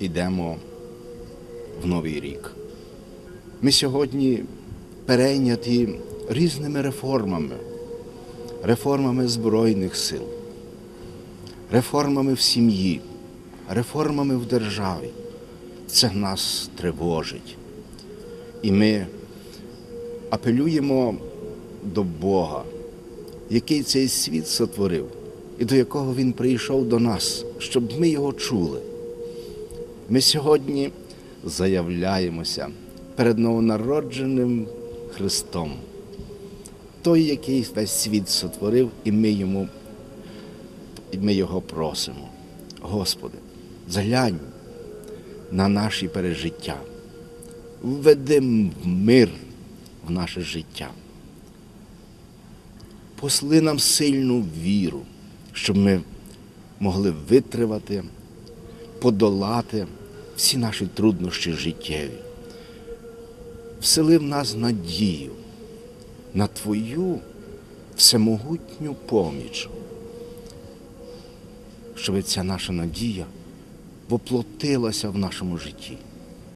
йдемо в новий рік. Ми сьогодні перейняті різними реформами, реформами Збройних сил, реформами в сім'ї, реформами в державі. Це нас тривожить. І ми апелюємо до Бога, який цей світ сотворив, і до якого Він прийшов до нас, щоб ми його чули. Ми сьогодні заявляємося перед новонародженим Христом, той, який весь світ сотворив, і ми йому і ми його просимо. Господи, заглянь на наші пережиття, введи мир в наше життя. Посли нам сильну віру, щоб ми могли витривати, подолати всі наші труднощі життєві. Всели в нас надію на Твою всемогутню поміч, щоб ця наша надія воплотилася в нашому житті.